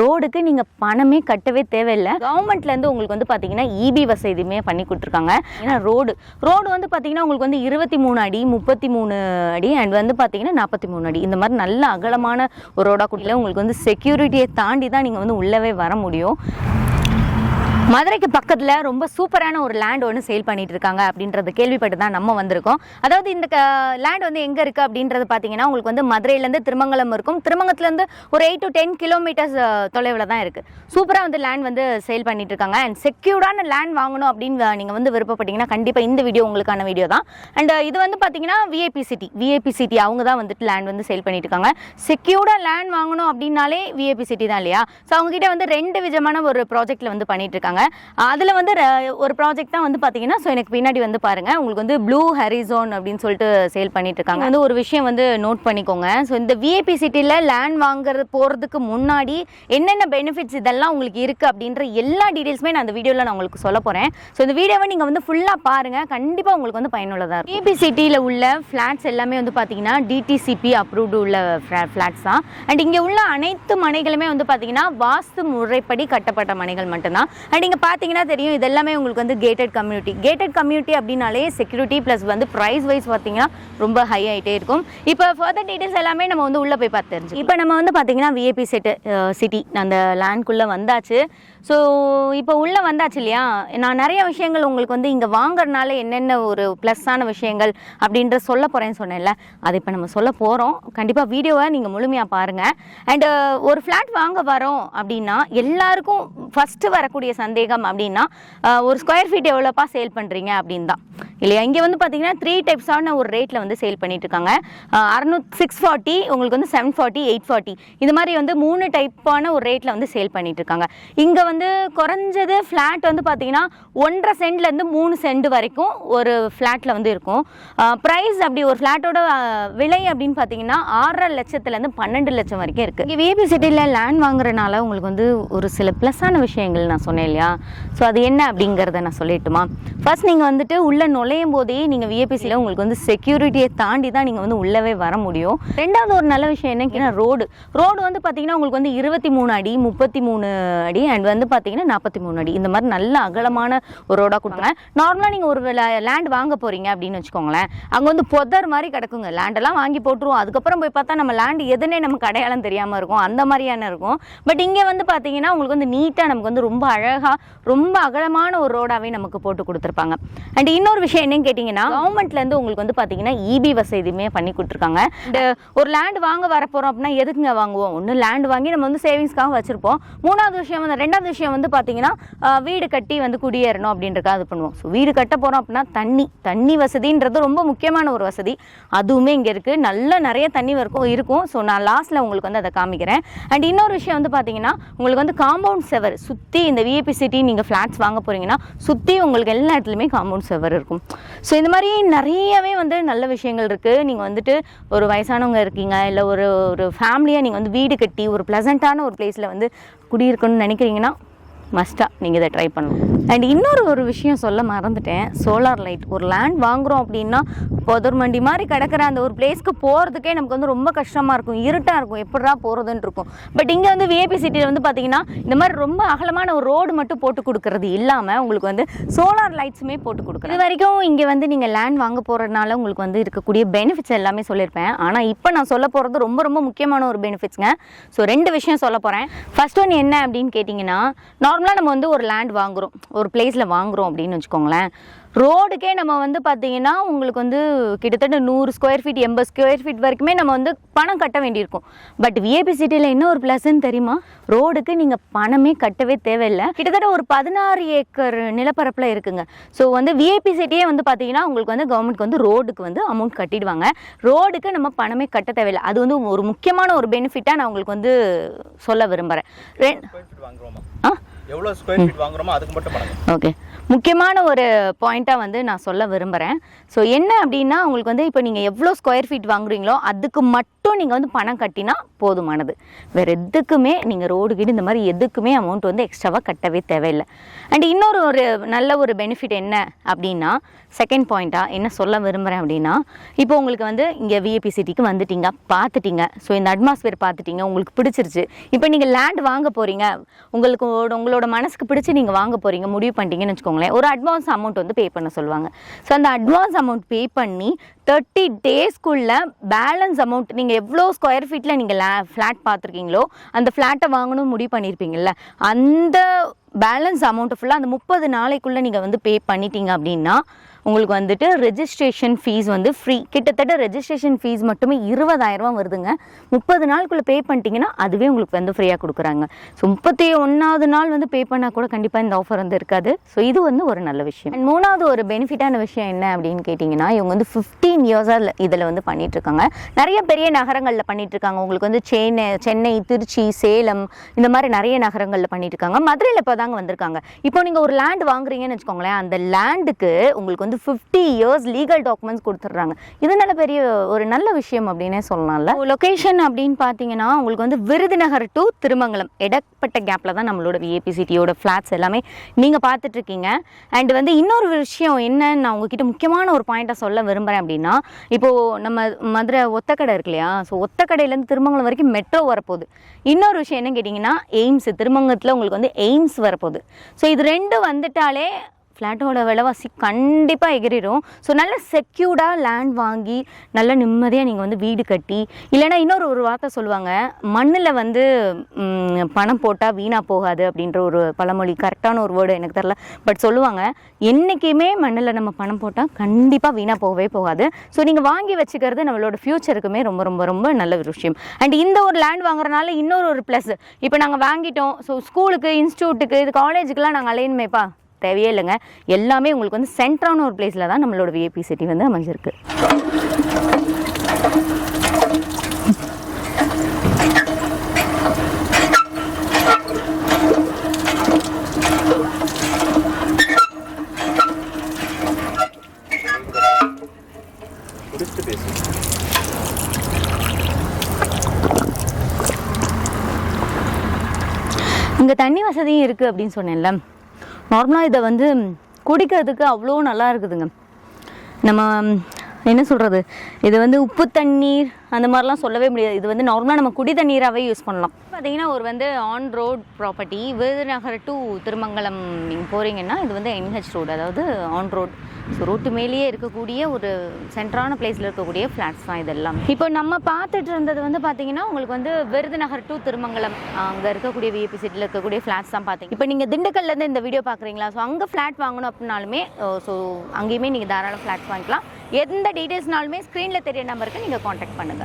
ரோடுக்கு நீங்கள் பணமே கட்டவே தேவையில்லை. கவர்மெண்ட்லேருந்து உங்களுக்கு வந்து பார்த்தீங்கன்னா இபி வசதியுமே பண்ணி கொடுத்துருக்காங்க. ஏன்னா ரோடு ரோடு வந்து பார்த்தீங்கன்னா உங்களுக்கு வந்து இருபத்தி மூணு அடி முப்பத்தி மூணு அடி அண்ட் வந்து பார்த்தீங்கன்னா நாற்பத்தி மூணு அடி. இந்த மாதிரி நல்ல அகலமான ஒரு ரோடாக குட்டியில் உங்களுக்கு வந்து செக்யூரிட்டியை தாண்டி தான் நீங்கள் வந்து உள்ளவே வர முடியும். மதுரைக்கு பக்கத்தில் ரொம்ப சூப்பரான ஒரு லேண்ட் ஒன்று சேல் பண்ணிட்டு இருக்காங்க அப்படின்றது கேள்விப்பட்டு தான் நம்ம வந்திருக்கோம். அதாவது இந்த லேண்ட் வந்து எங்கே இருக்குது அப்படின்றது பார்த்தீங்கன்னா உங்களுக்கு வந்து மதுரையிலேருந்து திருமங்கலம் இருக்கும். திருமங்கத்துலேருந்து ஒரு எயிட் டு டென் கிலோமீட்டர்ஸ் தொலைவில் தான் இருக்குது சூப்பராக வந்து லேண்ட் வந்து சேல் பண்ணிட்டு இருக்காங்க. அண்ட் செக்யூர்டான லேண்ட் வாங்கணும் அப்படின்னு நீங்கள் வந்து விருப்பப்பட்டீங்கன்னா கண்டிப்பாக இந்த வீடியோ உங்களுக்கான வீடியோ தான். அண்ட் இது வந்து பார்த்தீங்கன்னா விஐபி சிட்டி விஐபி சிட்டி அவங்க தான் வந்துட்டு லேண்ட் வந்து சேல் பண்ணிட்டு இருக்காங்க. செக்யூர்டாக லேண்ட் வாங்கணும் அப்படின்னாலே விஐபி சிட்டி தான் இல்லையா? ஸோ அவங்ககிட்ட வந்து ரெண்டு விதமான ஒரு ப்ராஜெக்ட்டில் வந்து பண்ணிட்டு இருக்காங்க. அதில் வந்து ஒரு ப்ராஜெக்ட் தான் வந்து பார்த்தீங்கன்னா ஸோ எனக்கு பின்னாடி வந்து பாருங்க உங்களுக்கு வந்து ப்ளூ ஹரிசோன் அப்படின்னு சொல்லிட்டு சேல் பண்ணிட்டு இருக்காங்க வந்து ஒரு விஷயம் வந்து நோட் பண்ணிக்கோங்க. ஸோ இந்த விஐபி சிட்டியில் லேண்ட் வாங்குறது போகிறதுக்கு முன்னாடி என்னென்ன பெனிஃபிட்ஸ் இதெல்லாம் உங்களுக்கு இருக்குது அப்படின்ற எல்லா டீட்டெயில்ஸுமே நான் அந்த வீடியோவில் நான் உங்களுக்கு சொல்ல போகிறேன் ஸோ இந்த வீடியோவை நீங்கள் வந்து ஃபுல்லாக பாருங்கள் கண்டிப்பாக உங்களுக்கு வந்து பயனுள்ளதாக இருக்கும். விஐபி சிட்டியில் உள்ள ஃப்ளாட்ஸ் எல்லாமே வந்து பார்த்தீங்கன்னா டிடிசிபி அப்ரூவ்டு உள்ள ஃப்ளாட்ஸ் தான். அண்ட் இங்கே உள்ள அனைத்து மனைகளுமே வந்து பார்த்தீங்கன்னா வாஸ்து முறைப்படி கட்டப்பட்ட மனைகள் மட்டும்தான். அண்ட் நீங்கள் பார்த்தீங்கன்னா தெரியும் இது எல்லாமே உங்களுக்கு வந்து கேட்டட் கம்யூனிட்டி கேட்டட் கம்யூனிட்டி அப்படின்னாலே செக்யூரிட்டி ப்ளஸ் வந்து ப்ரைஸ் வைஸ் பார்த்தீங்கன்னா ரொம்ப ஹை ஆகிட்டே இருக்கும். இப்போ ஃபர்தர் டீட்டெயில்ஸ் எல்லாமே நம்ம வந்து உள்ளே போய் பார்த்து தெரிஞ்சு இப்போ நம்ம வந்து பார்த்தீங்கன்னா விஏபி செட்டு சிட்டி அந்த லேண்ட்குள்ளே வந்தாச்சு. ஸோ இப்போ உள்ளே வந்தாச்சு இல்லையா? நான் நிறைய விஷயங்கள் உங்களுக்கு வந்து இங்கே வாங்குறதுனால என்னென்ன ஒரு ப்ளஸ்ஸான விஷயங்கள் அப்படின்ற சொல்ல போகிறேன்னு சொன்னேன்ல. அது இப்போ நம்ம சொல்ல போகிறோம் கண்டிப்பாக வீடியோவை நீங்கள் முழுமையாக பாருங்கள் அண்டு ஒரு ஃப்ளாட் வாங்க வரோம் அப்படின்னா எல்லாருக்கும் ஃபஸ்ட்டு வரக்கூடிய சந்தேகம் அப்படின்னா ஒரு ஸ்கொயர் ஃபீட் எவ்வளோப்பா சேல் பண்ணுறீங்க அப்படின்னு தான் இல்லையா? இங்கே வந்து பார்த்தீங்கன்னா த்ரீ டைப்ஸான ஒரு ரேட்டில் வந்து சேல் பண்ணிட்டு இருக்காங்க அறுநூத் சிக்ஸ் ஃபார்ட்டி உங்களுக்கு வந்து செவன் ஃபார்ட்டி எயிட் ஃபார்ட்டி இது மாதிரி வந்து மூணு டைப்பான ஒரு ரேட்டில் வந்து சேல் பண்ணிட்டு இருக்காங்க இங்கே வந்து குறைஞ்சது ஃப்ளாட் வந்து பார்த்தீங்கன்னா ஒன்றரை சென்ட்லேருந்து மூணு சென்ட் வரைக்கும் ஒரு ஃப்ளாட்டில் வந்து இருக்கும். ப்ரைஸ் அப்படி ஒரு ஃப்ளாட்டோட விலை அப்படின்னு பார்த்தீங்கன்னா ஆறரை லட்சத்துலேருந்து பன்னெண்டு லட்சம் வரைக்கும் இருக்குது இங்கே விஏபி சிட்டியில் லேண்ட் வாங்குறதுனால உங்களுக்கு வந்து ஒரு சில ப்ளஸ்ஸான விஷயங்கள் நான் சொன்னேன் இல்லையா? ஸோ அது என்ன அப்படிங்கிறத நான் சொல்லிட்டுமா? ஃபர்ஸ்ட் நீங்கள் வந்துட்டு உள்ள நுழை நுழையும் போதே நீங்கள் விஏபிசியில் உங்களுக்கு வந்து செக்யூரிட்டியை தாண்டி தான் நீங்கள் வந்து உள்ளவே வர முடியும். ரெண்டாவது ஒரு நல்ல விஷயம் என்னன்னா ரோடு ரோடு வந்து பார்த்தீங்கன்னா உங்களுக்கு வந்து இருபத்தி மூணு அடி முப்பத்தி மூணு அடி அண்ட் வந்து பார்த்தீங்கன்னா நாற்பத்தி மூணு அடி. இந்த மாதிரி நல்ல அகலமான ஒரு ரோடாக கொடுங்க நார்மலாக நீங்கள் ஒரு லேண்ட் வாங்க போகிறீங்க அப்படின்னு வச்சுக்கோங்களேன். அங்கே வந்து பொதர் மாதிரி கிடக்குங்க. லேண்டெல்லாம் வாங்கி போட்டுருவோம். அதுக்கப்புறம் போய் பார்த்தா நம்ம லேண்ட் எதுனே நமக்கு அடையாளம் தெரியாமல் இருக்கும். அந்த மாதிரியான இருக்கும். பட் இங்கே வந்து பார்த்தீங்கன்னா உங்களுக்கு வந்து நீட்டாக நமக்கு வந்து ரொம்ப அழகாக ரொம்ப அகலமான ஒரு ரோடாகவே நமக்கு போட்டு கொடுத்துருப்பாங்க. அண்ட் இன்னொரு விஷயம் என்னன்னு கேட்டீங்கன்னா கவர்மெண்ட்ல இருந்து உங்களுக்கு வந்து பாத்தீங்கன்னா இபி வசதியுமே பண்ணி கொடுத்துருக்காங்க. ஒரு லேண்ட் வாங்க வர போறோம் அப்படின்னா எதுக்குங்க வாங்குவோம்? ஒன்று லேண்ட் வாங்கி நம்ம வந்து சேவிங்ஸ்க்காக வச்சிருப்போம். மூணாவது விஷயம் வந்து ரெண்டாவது விஷயம் வந்து பார்த்தீங்கன்னா வீடு கட்டி வந்து குடியேறணும் அப்படின்றக்காக இது பண்ணுவோம். ஸோ வீடு கட்ட போறோம் அப்படின்னா தண்ணி தண்ணி வசதின்றது ரொம்ப முக்கியமான ஒரு வசதி. அதுவுமே இங்கே இருக்கு. நல்ல நிறைய தண்ணி இருக்கும் இருக்கும். ஸோ நான் லாஸ்ட்டில் உங்களுக்கு வந்து அதை காமிக்கிறேன். அண்ட் இன்னொரு விஷயம் வந்து பாத்தீங்கன்னா உங்களுக்கு வந்து காம்பவுண்ட் செவர் சுற்றி இந்த விஏபி சிட்டி நீங்கள் ஃப்ளாட்ஸ் வாங்க போறீங்கன்னா சுற்றி உங்களுக்கு எல்லா இடத்துலையுமே காம்பவுண்ட் செவர் இருக்கும். ஸோ இந்த மாதிரி நிறையவே வந்து நல்ல விஷயங்கள் இருக்குது நீங்கள் வந்துட்டு ஒரு வயசானவங்க இருக்கீங்க இல்லை ஒரு ஒரு ஃபேமிலியாக நீங்கள் வந்து வீடு கட்டி ஒரு ப்ளசண்ட்டான ஒரு பிளேஸில் வந்து குடியிருக்கணும்னு நினைக்கிறீங்கன்னா மஸ்ட்டாக நீங்கள் இதை ட்ரை பண்ணலாம் அண்ட் இன்னொரு ஒரு விஷயம் சொல்ல மறந்துட்டேன். சோலார் லைட் ஒரு லேண்ட் வாங்குகிறோம் அப்படின்னா புதர் மண்டி மாதிரி கிடக்கிற அந்த ஒரு பிளேஸ்க்கு போகிறதுக்கே நமக்கு வந்து ரொம்ப கஷ்டமாக இருக்கும். இருட்டாக இருக்கும். எப்படா போகிறதுன்னு இருக்கும். பட் இங்கே வந்து விஏபி சிட்டியில் வந்து பார்த்தீங்கன்னா இந்த மாதிரி ரொம்ப அகலமான ஒரு ரோடு மட்டும் போட்டு கொடுக்கறது இல்லாமல் உங்களுக்கு வந்து சோலார் லைட்ஸுமே போட்டு கொடுக்குறது இது வரைக்கும் இங்கே வந்து நீங்கள் லேண்ட் வாங்க போகிறதுனால உங்களுக்கு வந்து இருக்கக்கூடிய பெனிஃபிட்ஸ் எல்லாமே சொல்லியிருப்பேன். ஆனால் இப்போ நான் சொல்ல போகிறது ரொம்ப ரொம்ப முக்கியமான ஒரு பெனிஃபிட்ஸ்ங்க ஸோ ரெண்டு விஷயம் சொல்ல போகிறேன் ஃபர்ஸ்ட் ஒன் என்ன அப்படின்னு கேட்டிங்கன்னா நார்மலாக நம்ம வந்து ஒரு லேண்ட் வாங்குறோம். ஒரு பிளேஸில் வாங்குறோம் அப்படின்னு வச்சுக்கோங்களேன். ரோடுக்கே நம்ம வந்து பார்த்தீங்கன்னா உங்களுக்கு வந்து கிட்டத்தட்ட நூறு ஸ்கொயர் ஃபீட் எண்பது ஸ்கொயர் ஃபீட் வரைக்குமே நம்ம வந்து பணம் கட்ட வேண்டியிருக்கும். பட் விஏபி சிட்டியில் என்ன ஒரு ப்ளஸ்ன்னு தெரியுமா? ரோடுக்கு நீங்கள் பணமே கட்டவே தேவையில்லை. கிட்டத்தட்ட ஒரு பதினாறு ஏக்கர் நிலப்பரப்பில் இருக்குங்க. ஸோ வந்து விஏபி சிட்டியே வந்து பார்த்தீங்கன்னா உங்களுக்கு வந்து கவர்மெண்ட்க்கு வந்து ரோடுக்கு வந்து அமௌண்ட் கட்டிடுவாங்க. ரோடுக்கு நம்ம பணமே கட்ட தேவையில்லை. அது வந்து ஒரு முக்கியமான ஒரு பெனிஃபிட்டாக நான் உங்களுக்கு வந்து சொல்ல விரும்புகிறேன் ஆ? எவ்வளோ ஸ்கொயர் ஃபீட் வாங்குறோமோ அதுக்கு மட்டும் பண்ணுங்க ஓகே முக்கியமான ஒரு பாயிண்ட்டாக வந்து நான் சொல்ல விரும்புகிறேன் ஸோ என்ன அப்படின்னா உங்களுக்கு வந்து இப்போ நீங்கள் எவ்வளோ ஸ்கொயர் ஃபீட் வாங்குறீங்களோ அதுக்கு மட்டும் நீங்கள் வந்து பணம் கட்டினா போதுமானது. வேறு எதுக்குமே நீங்கள் ரோடு கீடு இந்த மாதிரி எதுக்குமே அமௌண்ட் வந்து எக்ஸ்ட்ராவாக கட்டவே தேவையில்லை. அண்ட் இன்னொரு ஒரு நல்ல ஒரு பெனிஃபிட் என்ன அப்படின்னா செகண்ட் பாயிண்ட்டாக என்ன சொல்ல விரும்புகிறேன் அப்படின்னா இப்போ உங்களுக்கு வந்து இங்கே விஏபி சிட்டிக்கு வந்துட்டீங்க பார்த்துட்டீங்க ஸோ இந்த அட்மாஸ்பியர் பார்த்துட்டீங்க உங்களுக்கு பிடிச்சிருச்சு. இப்போ நீங்கள் லேண்ட் வாங்க போகிறீங்க உங்களுக்கு உங்களோட மனசுக்கு பிடிச்சி நீங்கள் வாங்க போகிறீங்க முடிவு பண்ணிட்டீங்கன்னு வச்சுக்கோங்களேன். ஒரு அட்வான்ஸ் அமௌண்ட் வந்து பே பண்ண சொல்லுவாங்க. ஸோ அந்த அட்வான்ஸ் அமௌண்ட் பே பண்ணி தேர்ட்டி டேஸ்க்குள்ள பேலன்ஸ் அமௌண்ட் நீங்கள் எவ்வளோ ஸ்கொயர் ஃபீட்டில் நீங்கள் லே ஃப்ளாட் பார்த்துருக்கீங்களோ அந்த ஃப்ளாட்டை வாங்கணும் முடிவு பண்ணியிருப்பீங்கல்ல அந்த பேலன்ஸ் அமௌண்ட்டு ஃபுல்லாக அந்த முப்பது நாளைக்குள்ளே நீங்கள் வந்து பே பண்ணிட்டீங்க அப்படின்னா உங்களுக்கு வந்துட்டு ரெஜிஸ்ட்ரேஷன் ஃபீஸ் வந்து ஃப்ரீ கிட்டத்தட்ட ரெஜிஸ்ட்ரேஷன் ஃபீஸ் மட்டுமே இருபதாயிரரூவா வருதுங்க. முப்பது நாளுக்குள்ளே பே பண்ணிட்டீங்கன்னா அதுவே உங்களுக்கு வந்து ஃப்ரீயாக கொடுக்குறாங்க. ஸோ முப்பத்தி ஒன்றாவது நாள் வந்து பே பண்ணால் கூட கண்டிப்பாக இந்த ஆஃபர் வந்து இருக்காது. ஸோ இது வந்து ஒரு நல்ல விஷயம். அண்ட் மூணாவது ஒரு பெனிஃபிட்டான விஷயம் என்ன அப்படின்னு கேட்டிங்கன்னா இவங்க வந்து ஃபிஃப்டீன் இயர்ஸாக இதில் வந்து பண்ணிகிட்ருக்காங்க நிறைய பெரிய நகரங்களில் பண்ணிகிட்ருக்காங்க உங்களுக்கு வந்து சென்னை சென்னை திருச்சி சேலம் இந்த மாதிரி நிறைய நகரங்களில் பண்ணிகிட்ருக்காங்க இருக்காங்க. மதுரையில் இப்போ தாங்க வந்திருக்காங்க. இப்போ நீங்கள் ஒரு லேண்ட் வாங்குறீங்கன்னு வச்சுக்கோங்களேன் அந்த லேண்டுக்கு உங்களுக்கு வந்து ஃபிஃப்டி இயர்ஸ் லீகல் டாக்குமெண்ட்ஸ் கொடுத்துட்றாங்க. இது நல்ல பெரிய ஒரு நல்ல விஷயம் அப்படின்னே சொல்லலாம்ல. லொக்கேஷன் அப்படின்னு பார்த்தீங்கன்னா உங்களுக்கு வந்து விருதுநகர் டு திருமங்கலம். இடப்பட்ட கேப்பில் தான் நம்மளோட விஏபிசிட்டியோட ஃப்ளாட்ஸ் எல்லாமே நீங்கள் பார்த்துட்ருக்கீங்க. அண்ட் வந்து இன்னொரு விஷயம் என்னன்னு நான் உங்ககிட்ட முக்கியமான ஒரு பாயிண்ட்டை சொல்ல விரும்புகிறேன் அப்படின்னா இப்போது நம்ம மதுரை ஒத்தக்கடை இருக்கு இல்லையா? ஸோ ஒத்தக்கடையிலேருந்து திருமங்கலம் வரைக்கும் மெட்ரோ வரப்போகுது. இன்னொரு விஷயம் என்ன கேட்டிங்கன்னா எய்ம்ஸ் திருமங்கலத்தில் உங்களுக்கு வந்து எய்ம்ஸ் வரப்போகுது. ஸோ இது ரெண்டும் வந்துட்டாலே ஃப்ளாட்டோட விலைவாசி கண்டிப்பாக எகிரிடும் ஸோ நல்ல செக்யூர்டாக லேண்ட் வாங்கி நல்ல நிம்மதியாக நீங்கள் வந்து வீடு கட்டி இல்லைன்னா இன்னொரு ஒரு வார்த்தை சொல்லுவாங்க மண்ணில் வந்து பணம் போட்டால் வீணாக போகாது அப்படின்ற ஒரு பழமொழி கரெக்டான ஒரு வேர்டு எனக்கு தெரில பட் சொல்லுவாங்க என்றைக்குமே மண்ணில் நம்ம பணம் போட்டால் கண்டிப்பாக வீணாக போகவே போகாது. ஸோ நீங்கள் வாங்கி வச்சுக்கிறது நம்மளோட ஃப்யூச்சருக்குமே ரொம்ப ரொம்ப ரொம்ப நல்ல ஒரு விஷயம். அண்ட் இந்த ஒரு லேண்ட் வாங்குறதுனால இன்னொரு ஒரு ப்ளஸ் இப்போ நாங்கள் வாங்கிட்டோம். ஸோ ஸ்கூலுக்கு இன்ஸ்டியூட்டுக்கு இது காலேஜுக்குலாம் நாங்கள் அலையணுமேப்பா தேவையே இல்லைங்க எல்லாமே உங்களுக்கு வந்து சென்டரான ஒரு பிளேஸில் தான் நம்மளோட விஏபி சிட்டி வந்து அமைஞ்சிருக்கு. இங்கே தண்ணி வசதியும் இருக்குது அப்படின்னு சொன்னேன்ல. நார்மலாக இதை வந்து குடிக்கிறதுக்கு அவ்வளோ நல்லா இருக்குதுங்க. நம்ம என்ன சொல்கிறது இது வந்து உப்பு தண்ணீர் அந்த மாதிரிலாம் சொல்லவே முடியாது. இது வந்து நார்மலாக நம்ம குடி தண்ணீராகவே யூஸ் பண்ணலாம். பார்த்தீங்கன்னா ஒரு வந்து on road property Virudhunagar to Tirumangalam நீங்கள் போகிறீங்கன்னா இது வந்து என்ஹெச் ரோடு அதாவது ஆன் ரோட் ஸோ ரோட்டு மேலேயே இருக்கக்கூடிய ஒரு சென்ட்ரான பிளேஸில் இருக்கக்கூடிய ஃப்ளாட்ஸ் தான் இதெல்லாம். இப்போ நம்ம பார்த்துட்டு இருந்தது வந்து பார்த்தீங்கன்னா உங்களுக்கு வந்து விருதுநகர் டு திருமங்கலம் அங்கே இருக்கக்கூடிய விஏபி சிட்டியில் இருக்கக்கூடிய ஃப்ளாட்ஸ் தான் பார்த்தீங்க இப்போ நீங்கள் திண்டுக்கல்லேருந்து இந்த வீடியோ பார்க்குறீங்களா ஸோ அங்கே ஃப்ளாட் வாங்கணும் அப்படின்னாலுமே ஸோ அங்கேயுமே நீங்கள் தாராளம் ஃப்ளாட்ஸ் வாங்கிக்கலாம். எந்த டீட்டெயில்ஸ்னாலுமே ஸ்க்ரீனில் தெரிய நம்பருக்கு நீங்கள் காண்டாக்ட் பண்ணுங்கள்